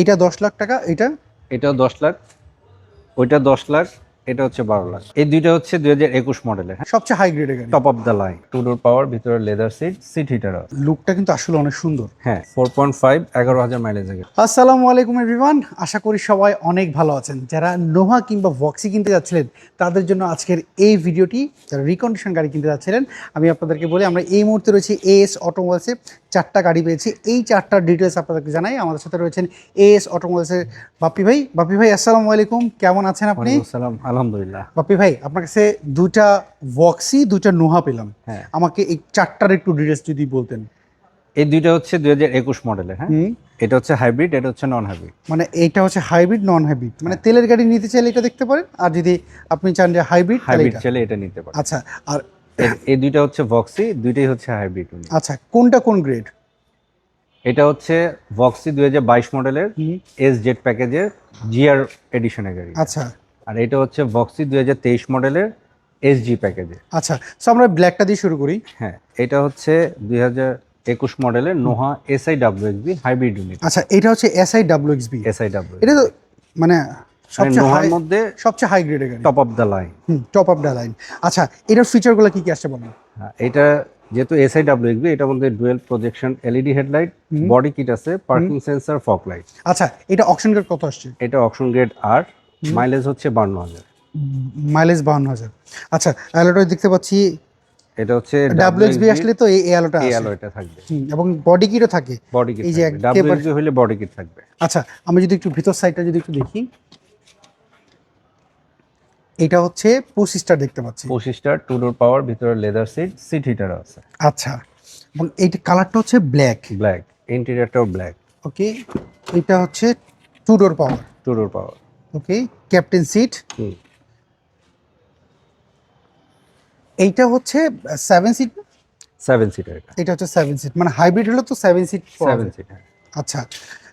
এটা দশ লাখ টাকা এটা? এটাও দশ লাখ ওইটা দশ লাখ এটা হচ্ছে বারো লাখ। এই দুইটা হচ্ছে দুই হাজার একুশ মডেলের হ্যাঁ? সবচেয়ে হাই গ্রেডের গাড়ি। Top of the line two door power ভিতরে লেদার সিট সিট হিটার লুকটা কিন্তু আসলে অনেক সুন্দর। হ্যাঁ ফোর পয়েন্ট ফাইভ এগারো হাজার মাইলেজ আসসালামু আলাইকুম এভরিওয়ান আশা করি সবাই অনেক ভালো আছেন। যারা নোহা কিংবা ভক্সি কিনতে যাচ্ছিলেন তাদের জন্য আজকের এই ভিডিওটি যারা রিকন্ডিশন গাড়ি কিনতে যাচ্ছিলেন আমি আপনাদেরকে বলি আমরা এই মুহূর্তে রয়েছি এএস অটোমোবাইলসে চারটা গাড়ি পেয়েছি। এই চারটার ডিটেলস আপনাদেরকে জানাই। আমাদের সাথে রয়েছেন এস অটোমোবাইলসের বাপ্পি ভাই। বাপ্পি ভাই আসসালামু আলাইকুম। কেমন আছেন আপনি? আলহামদুলিল্লাহ। বাপ্পি ভাই আপনার কাছে দুটা ভক্সি দুটা নোহা পেলাম। হ্যাঁ। আমাকে এই চারটার একটু ডিটেলস যদি বলতেন। এই দুইটা হচ্ছে দুই হাজার একুশ মডেলের হ্যাঁ? এটা হচ্ছে হাইব্রিড এটা হচ্ছে নন হাইব্রিড মানে এটা হচ্ছে হাইব্রিড নন হাইব্রিড মানে তেলের গাড়ি নিতে চাইলে এটা দেখতে পারেন। আর যদি আপনি চান যে হাইব্রিড হাইব্রিড চাইলে এটা নিতে পারেন। আচ্ছা আর এই দুইটা হচ্ছে ভক্সি দুইটাই হচ্ছে হাইব্রিড আচ্ছা কোনটা কোন গ্রেড এটা হচ্ছে ভক্সি দুই হাজার বাইশ মডেলের এস জেড প্যাকেজের জিআর এডিশনের গাড়ি। আচ্ছা। আর এটা হচ্ছে ভক্সি দুই হাজার তেইশ মডেলের এস জি প্যাকেজের। আচ্ছা সো আমরা ব্ল্যাকটা দিয়ে শুরু করি। হ্যাঁ এটা হচ্ছে দুই হাজার একুশ মডেলের Noah SI W XB hybrid unit আচ্ছা এটা হচ্ছে SI W XB SI W এটা তো মানে সবচেয়ে মধ্যে সবচেয়ে হাই গ্রেডের গাড়ি। টপ লাইন টপ লাইন আচ্ছা এটার ফিচারগুলো কি কি আসছে বলুন? এটা যেহেতু এসআই ডাব্লিউ এক্সবি এটার মধ্যে dual projection LED headlight body kit আছে পার্কিং সেন্সর ফক লাইট আচ্ছা এটা গ্রেড কত আসছে? এটা গ্রেড আর মাইলেজ হচ্ছে বান্ন হাজার। মাইলেজ বাউন্ন হাজার। আচ্ছা অ্যালোটা দেখতে পাচ্ছি এটা হচ্ছে ডাব্লিউএক্সবি আসলে তো এই অ্যালোটা থাকবে। এবং বডি কিটও থাকে। বডি কিট এই যে থাকবে। ডাব্লিউ হলে বডি কিট থাকবে। আচ্ছা আমি যদি একটু ভিতর সাইডটা যদি একটু দেখি। এটা হচ্ছে পঁচিশটা দেখতে পাচ্ছি। পঁচিশটা টু ডোর পাওয়ার ভিতরে লেদার সিট সিট হিটার আছে। আচ্ছা এবং এইটা কালারটা হচ্ছে ব্ল্যাক। ব্ল্যাক ইন্টেরিয়রটাও ব্ল্যাক। ওকে এটা হচ্ছে two door power. Two door power. Okay captain seat. এইটা হচ্ছে সেভেন সিট সেভেন সিটার এটা। এটা হচ্ছে সেভেন সিট মানে হাইব্রিড হলে তো সেভেন সিট সেভেন সিটার আচ্ছা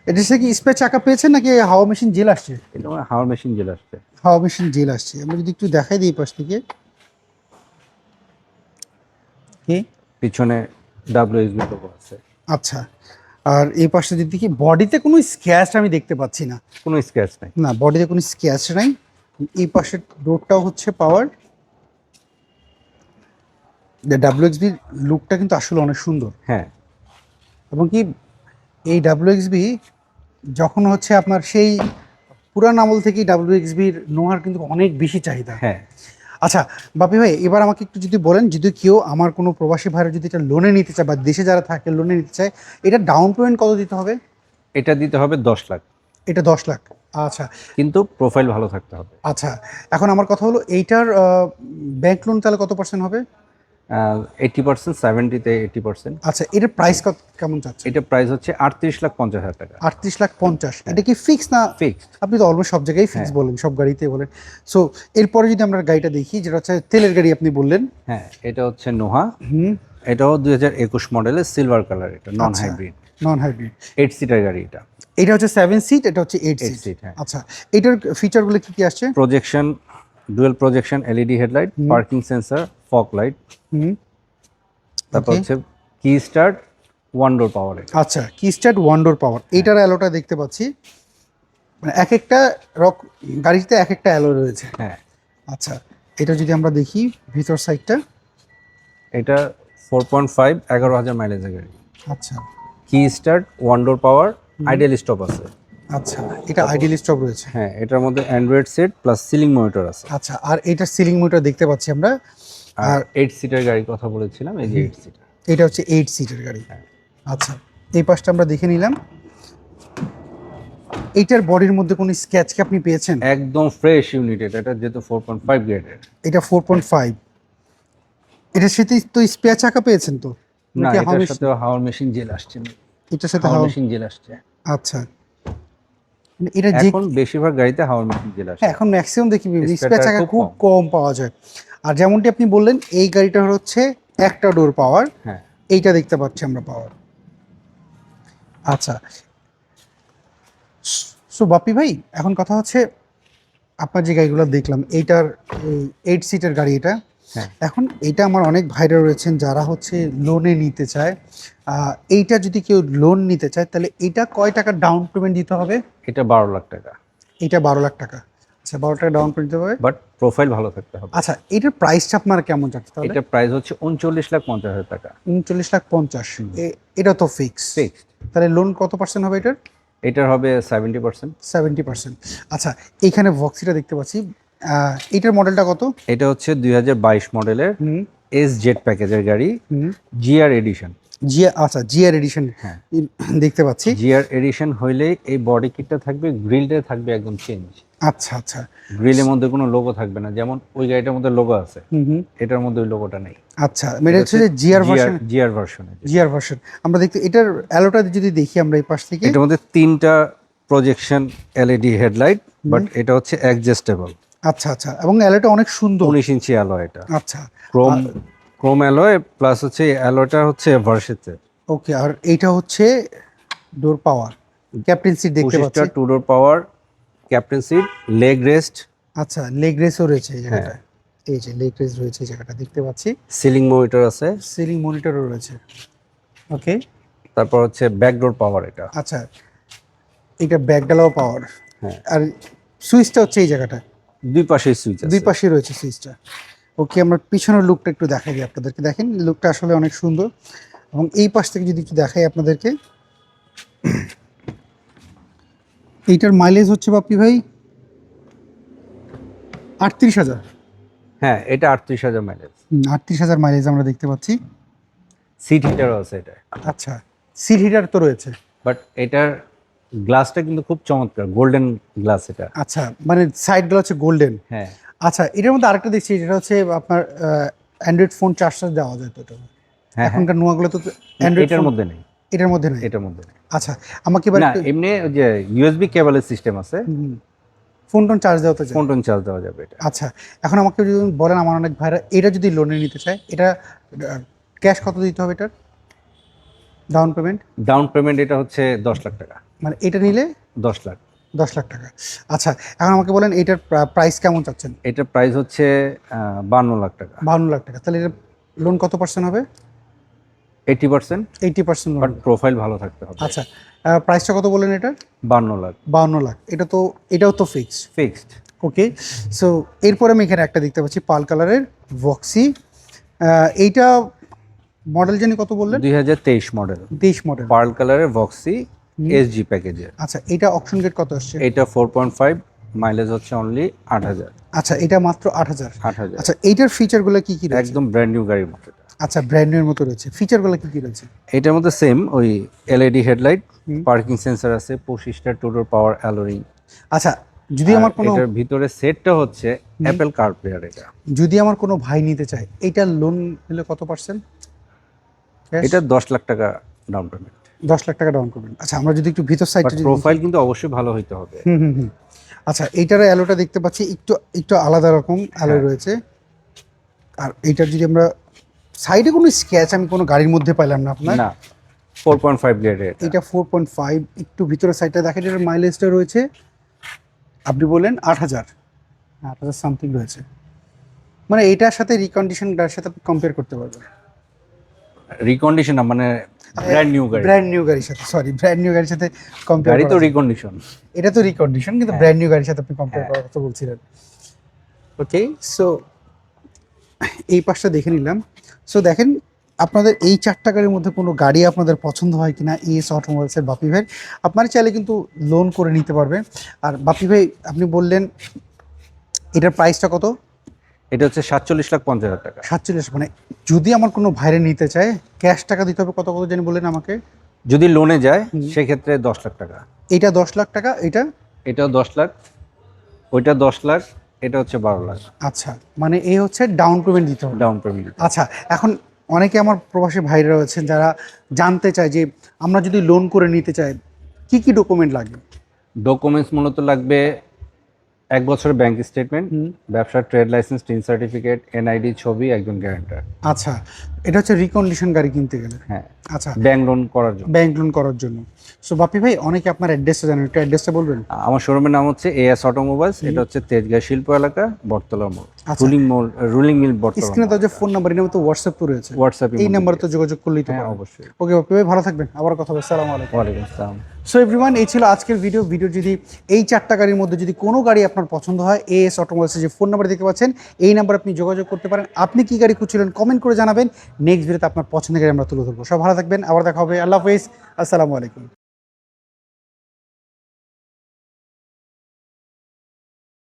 এটা কি স্পেয়ার চাকা পেয়েছেন নাকি হাওয়া মেশিন জেল আসছে? এটা হাওয়ার মেশিন জেল আসছে। হাওয়া মেশিন জেল আসছে। আমরা যদি একটু দেখাই দিই পাশ থেকে। কি? পিছনে ডাব্লিউ এক্সবি লোগো আছে। আচ্ছা। আর এই পাশে যদি দেখি বডিতে কোনো স্ক্র্যাচ আমি দেখতে পাচ্ছি না। কোনো স্ক্র্যাচ নাই। না বডিতে কোনো স্ক্র্যাচ নাই। এই পাশের ডোরটাও হচ্ছে পাওয়ার ডাব্লিউ এক্সবির লুকটা কিন্তু আসলে অনেক সুন্দর। হ্যাঁ। এবং কি এই ডাব্লিউ এক্সবি যখন হচ্ছে আপনার সেই পুরান আমল থেকেই ডাব্লিউ এক্সবির নোহার কিন্তু অনেক বেশি চাহিদা। হ্যাঁ। আচ্ছা বাপি ভাই এবার আমাকে একটু যদি বলেন যদি কেউ আমার কোনো প্রবাসী ভাইরা যদি এটা লোনে নিতে চায় বা দেশে যারা থাকে লোনে নিতে চায় এটা ডাউন পেমেন্ট কত দিতে হবে? এটা দিতে হবে দশ লাখ। এটা দশ লাখ। আচ্ছা। কিন্তু প্রোফাইল ভালো থাকতে হবে। আচ্ছা এখন আমার কথা হলো এইটার ব্যাংক লোন তাহলে কত পার্সেন্ট হবে? এইটি পার্সেন্ট সেভেন্টিতে এইটি পার্সেন্ট আচ্ছা এটার প্রাইস কত কেমন চাচ্ছে এটা প্রাইস হচ্ছে আটত্রিশ লাখ পঞ্চাশ হাজার টাকা। আটত্রিশ লাখ পঞ্চাশ। এটা কি ফিক্স না? ফিক্সড আপনি তো অলমোস্ট সব জায়গায় ফিক্স হ্যাঁ। বলেন সব গাড়িতে বলেন। সো এরপরে যদি আমরা গাড়িটা দেখি যেটা হচ্ছে তেলের গাড়ি আপনি বললেন। হ্যাঁ এটা হচ্ছে নোহা। হুম। এটাও দুই হাজার একুশ মডেলের সিলভার কালার এটা non. Hybrid non hybrid eight seater গাড়ি এটা। এটা হচ্ছে সেভেন সিট এটা হচ্ছে এইট সিট হ্যাঁ। আচ্ছা এটার ফিচারগুলো কি কি আসছে? Projection dual projection LED headlight parking sensor fog light. তারপর হচ্ছে কি স্টার্ট ওয়ান ডোর পাওয়ার আচ্ছা কি স্টার্ট ওয়ান্ডোর পাওয়ার এইটার অ্যালোটা দেখতে পাচ্ছি। মানে এক একটা রক গাড়িতে এক একটা অ্যালো রয়েছে। হ্যাঁ। আচ্ছা এটা যদি আমরা দেখি ভিতর সাইডটা এটা ফোর পয়েন্ট ফাইভ এগারো হাজার মাইলেজের গাড়ি। আচ্ছা। কি start one door power ideal stop আছে। আচ্ছা এটা আইডিয়াল স্টপ রয়েছে। হ্যাঁ এটার মধ্যে Android set plus ceiling monitor আছে। আচ্ছা আর এটার সিলিং মিটার দেখতে পাচ্ছি আমরা। আর এইট সিটার গাড়ির কথা বলেছিলাম এই যে এইট সিটার এটা হচ্ছে এইট সিটের গাড়ি। হ্যাঁ। আচ্ছা এই পাশটা আমরা দেখে নিলাম। এইটার বডির মধ্যে কোনো স্ক্যাচ কি আপনি পেয়েছেন? একদম ফ্রেশ ইউনিট এটা এটা যেহেতু ফোর পয়েন্ট ফাইভ গ্রেডের এটা ফোর পয়েন্ট ফাইভ এটার সাথে তো স্পেয়ার চাকা পেয়েছেন তো? না এটার সাথে হাওয়ার মেশিন জেল আসছে। এটার সাথে হাওয়ার হাওয়া- মেশিন জেল আসছে। আচ্ছা। এটা এখন বেশিরভাগ গাড়িতে হাওয়ার মেশিন জেল আসে। হ্যাঁ এখন ম্যাক্সিমাম দেখি স্পেয়ার চাকা খুব কম। পাওয়া যায়। আর যেমনটি আপনি বললেন এই গাড়িটার হচ্ছে একটা ডোর পাওয়ার হ্যাঁ। এইটা দেখতে পাচ্ছি আমরা পাওয়ার আচ্ছা। সো বাপি ভাই এখন কথা হচ্ছে আপনার যে গাড়িগুলো দেখলাম এইটার এইট সিটের গাড়ি এটা। এখন এটা আমার অনেক ভাইরা রয়েছেন যারা হচ্ছে লোনে নিতে চায়। এইটা যদি কেউ লোন নিতে চায় তাহলে এটা কয় টাকা ডাউন পেমেন্ট দিতে হবে? এটা বারো লাখ টাকা। এটা বারো লাখ টাকা। আচ্ছা বারো টাকা ডাউন পেমেন্ট দিতে হবে? বাট প্রোফাইল ভালো থাকতে হবে। আচ্ছা এটার প্রাইসটা আপনার কেমন যাচ্ছে তাহলে? এটা প্রাইস হচ্ছে উনচল্লিশ লাখ পঞ্চাশ হাজার টাকা। উনচল্লিশ লাখ পঞ্চাশ। এটা তো ফিক্স ফিক্সড তাহলে লোন কত পার্সেন্ট হবে এটার? এটার হবে সেভেন্টি পার্সেন্ট সেভেন্টি পার্সেন্ট আচ্ছা এইখানে ভক্সিটা দেখতে পাচ্ছি। এটার মডেলটা কত? এটা হচ্ছে দুই হাজার বাইশ মডেলের এস জেড প্যাকেজের গাড়ি জিআর এডিশন জিয়া আচ্ছা জিআর এডিশন হ্যাঁ। দেখতে পাচ্ছি। জিআর এডিশন হইলে এই বডি কিটটা থাকবে গ্রিলটা থাকবে একদম চেঞ্জ আচ্ছা আচ্ছা। গ্রিলের মধ্যে কোনো লোগো থাকবে না যেমন ওই গাড়িটার মধ্যে লোগো আছে। এটার মধ্যে ওই লোগোটা নেই। আচ্ছা এটা হচ্ছে GR version GR version GR version আমরা দেখতে এটার অ্যালোটা যদি দেখি আমরা এই পাশ থেকে। এটার মধ্যে তিনটা প্রজেকশন এলইডি হেডলাইট বাট এটা হচ্ছে অ্যাডজাস্টেবল আচ্ছা আচ্ছা। এবং অ্যালোটা অনেক সুন্দর। উনিশ ইঞ্চি অ্যালো এটা। আচ্ছা। ক্রোম ক্রোম অ্যালয় প্লাস হচ্ছে অ্যালোটা হচ্ছে ভার্সেতে। ওকে আর এইটা হচ্ছে ডোর পাওয়ার। ক্যাপ্টেন সিট দেখতে পাচ্ছি। Two door power captain seat leg rest আচ্ছা লেগ রেসও রয়েছে এই হ্যাঁ। জায়গাটা এই যে লেগ রেস রয়েছে এই জায়গাটা দেখতে পাচ্ছি। সিলিং মনিটর আছে। সিলিং মনিটরও রয়েছে। ওকে। তারপর হচ্ছে ব্যাকডোর পাওয়ার এটা। আচ্ছা। এটা ব্যাকডালাও পাওয়ার হ্যাঁ। আর সুইচটা হচ্ছে এই জায়গাটা দুই পাশে সুইচ দুই পাশে রয়েছে সুইচটা ওকে আমরা পিছনের লুকটা একটু দেখাই দিই আপনাদেরকে। দেখেন লুকটা আসলে অনেক সুন্দর। এবং এই পাশ থেকে যদি একটু দেখাই আপনাদেরকে এইটার মাইলেজ হচ্ছে বাপি ভাই আটত্রিশ হাজার। হ্যাঁ এটা আটত্রিশ হাজার মাইলেজ আটত্রিশ হাজার মাইলেজ আমরা দেখতে পাচ্ছি। সিট হিটারও আছে এটা আচ্ছা সিট হিটার তো রয়েছে। বাট এটার গ্লাসটা কিন্তু খুব চমৎকার গোল্ডেন গ্লাস এটা। আচ্ছা মানে সাইডগুলো হচ্ছে গোল্ডেন। হ্যাঁ। আচ্ছা এটার মধ্যে আরেকটা দেখছি যেটা হচ্ছে আপনার অ্যান্ড্রয়েড ফোন চার্জটা দেওয়া যায় তো এটা। হ্যাঁ হ্যাঁ। এখনকার নোয়াগুলো তো অ্যান্ড্রয়েড এটার মধ্যে নেই। এটার মধ্যে নেই? এটার মধ্যে আচ্ছা আমাকে না এমনি যে ইউএসবি কেবলের সিস্টেম আছে। ফোন টোন চার্জ দেওয়া তো ফোন টোন চার্জ দেওয়া যাবে এটা। আচ্ছা এখন আমাকে যদি বলেন আমার অনেক ভাইরা এটা যদি লোনে নিতে চায় এটা ক্যাশ কত দিতে হবে এটার? ডাউন পেমেন্ট ডাউন পেমেন্ট এটা হচ্ছে দশ লাখ টাকা। মানে এটা নিলে? দশ লাখ। দশ লাখ টাকা। আচ্ছা এখন আমাকে বলেন এটার প্রাইস কেমন চাচ্ছেন? এটার প্রাইস হচ্ছে বান্ন লাখ টাকা। বান্ন লাখ টাকা। তাহলে এটা লোন কত পার্সেন্ট হবে? Eighty percent eighty percent but profile ভালো থাকতে হবে। আচ্ছা প্রাইসটা কত বললেন এটা? বান্ন লাখ। বান্ন লাখ। এটা তো এটাও তো ফিক্স ফিক্সড ওকে সো এরপরে আমি এখানে একটা দেখতে পাচ্ছি পাল কালারের বক্সি এইটা মডেল জানি কত বললেন? দুই হাজার তেইশ মডেল তেইশ মডেল পার্ল কালারের ভক্সি এসজি প্যাকেজের আচ্ছা এটা অপশন গেট কত আসছে? এটা ফোর পয়েন্ট ফাইভ মাইলেজ হচ্ছে অনলি আট হাজার। আচ্ছা এটা মাত্র আট হাজার। আট হাজার। আচ্ছা এইটার ফিচারগুলো কি কি রয়েছে? একদম ব্র্যান্ড নিউ গাড়ির মতো। আচ্ছা ব্র্যান্ডের মতো রয়েছে। ফিচারগুলো কি কি রয়েছে? এটার মধ্যে সেম ওই এলইডি হেডলাইট পার্কিং সেন্সর আছে পঁচিশটা টুডোর পাওয়ার অ্যালোরিং আচ্ছা যদি আমার কোনো এটার ভিতরে সেটটা হচ্ছে অ্যাপেল কার প্লেয়ার এটা। যদি আমার কোনো ভাই নিতে চায় এটা লোন নিলে কত পার্সেন্ট এটা দশ লাখ টাকা ডাউন পেমেন্ট দশ লাখ টাকা ডাউন করবেন। আচ্ছা আমরা যদি একটু ভিতর বাট সাইডটা প্রোফাইল কিন্তু অবশ্যই ভালো হইতে হবে। হুম হুম হুম। আচ্ছা এইটার অ্যালোটা দেখতে পাচ্ছি একটু একটু আলাদা রকম অ্যালো। রয়েছে। আর এইটার যদি আমরা সাইডে কোনো স্ক্র্যাচ আমি কোনো গাড়ির মধ্যে পাইলাম না আপনার। না ফোর পয়েন্ট ফাইভ লিটার এটা। ফোর পয়েন্ট ফাইভ একটু ভিতরের সাইডটা দেখেন এটার মাইলেজটা রয়েছে আপনি বললেন আট হাজার। আট হাজার সামথিং রয়েছে। মানে এটার সাথে রিকন্ডিশন গাড়ির সাথে আপনি কম্পেয়ার করতে পারবেন। রিকন্ডিশন মানে ব্র্যান্ড নিউ গাড়ি। ব্র্যান্ড নিউ গাড়ির সাথে সরি ব্র্যান্ড নিউ গাড়ির সাথে কম্পেয়ার গাড়ি তো রিকন্ডিশন এটা তো রিকন্ডিশন কিন্তু। ব্র্যান্ড নিউ গাড়ির সাথে আপনি কম্পেয়ার। করার কথা বলছিলেন। ওকে সো এই পাশটা দেখে নিলাম। সো দেখেন আপনাদের এই চারটা গাড়ির মধ্যে কোনো গাড়ি আপনাদের পছন্দ হয় কিনা এস অটোমোবাইলসের বাপি ভাই আপনারা চাইলে কিন্তু লোন করে নিতে পারবেন। আর বাপি ভাই আপনি বললেন এটার প্রাইসটা কত? এটা হচ্ছে সাতচল্লিশ লাখ পঞ্চাশ হাজার টাকা। সাতচল্লিশ মানে যদি আমার কোনো ভাইরে নিতে চায় ক্যাশ টাকা দিতে হবে কত কত জানি বলেন আমাকে। যদি লোনে যায় সেক্ষেত্রে দশ লাখ টাকা। এটা দশ লাখ টাকা এটা? এটাও দশ লাখ ওইটা দশ লাখ এটা হচ্ছে বারো লাখ। আচ্ছা মানে এই হচ্ছে ডাউন পেমেন্ট দিতে হবে। ডাউন পেমেন্ট আচ্ছা এখন অনেকে আমার প্রবাসী ভাইরা রয়েছেন যারা জানতে চায় যে আমরা যদি লোন করে নিতে চাই কি কি ডকুমেন্ট লাগবে ডকুমেন্টস মূলত লাগবে এক বছরের ব্যাংক স্টেটমেন্ট ব্যবসার trade licence TIN certificate NID ছবি একজন গ্যারান্টার আচ্ছা এটা হচ্ছে রিকন্ডিশন গাড়ি কিনতে গেলে। হ্যাঁ। আচ্ছা। ব্যাংক লোন করার জন্য। ব্যাংক লোন করার জন্য। সো বাপি ভাই অনেকে আপনার অ্যাড্রেসটা জানেন একটু অ্যাড্রেসটা বলবেন? আমার শোরুমের নাম হচ্ছে এএস অটোমোবাইলস এটা হচ্ছে তেজগাঁ শিল্প এলাকা বটতলা মোড়। আচ্ছা। রুলিং মোড় রুলিং মিল বটতলা স্ক্রিনে তো যে ফোন নাম্বার এই নাম্বার তো হোয়াটসঅ্যাপ তো রয়েছে। হোয়াটসঅ্যাপ এই নাম্বারে তো যোগাযোগ করলেই তো হ্যাঁ অবশ্যই। ওকে বাপি ভাই ভালো থাকবেন। আবার কথা বলছি সালাম আলাইকুম। ওয়ালাইকুম আসসালাম। সো এভরিওয়ান এই ছিল আজকের ভিডিও ভিডিও যদি এই চারটা গাড়ির মধ্যে যদি কোনো গাড়ি আপনার পছন্দ হয় এ এস অটোমোবাইলসের যে ফোন নাম্বার দেখতে পাচ্ছেন, এই নাম্বার আপনি যোগাযোগ করতে পারেন। আপনি কি গাড়ি খুঁজছিলেন কমেন্ট করে জানাবেন। নেক্সট ভিডিওতে আপনার পছন্দের গাড়ি আমরা তুলে ধরবো। সব ভালো থাকবেন। আবার দেখা হবে। আল্লাহ হাফিজ। আসসালামু আলাইকুম।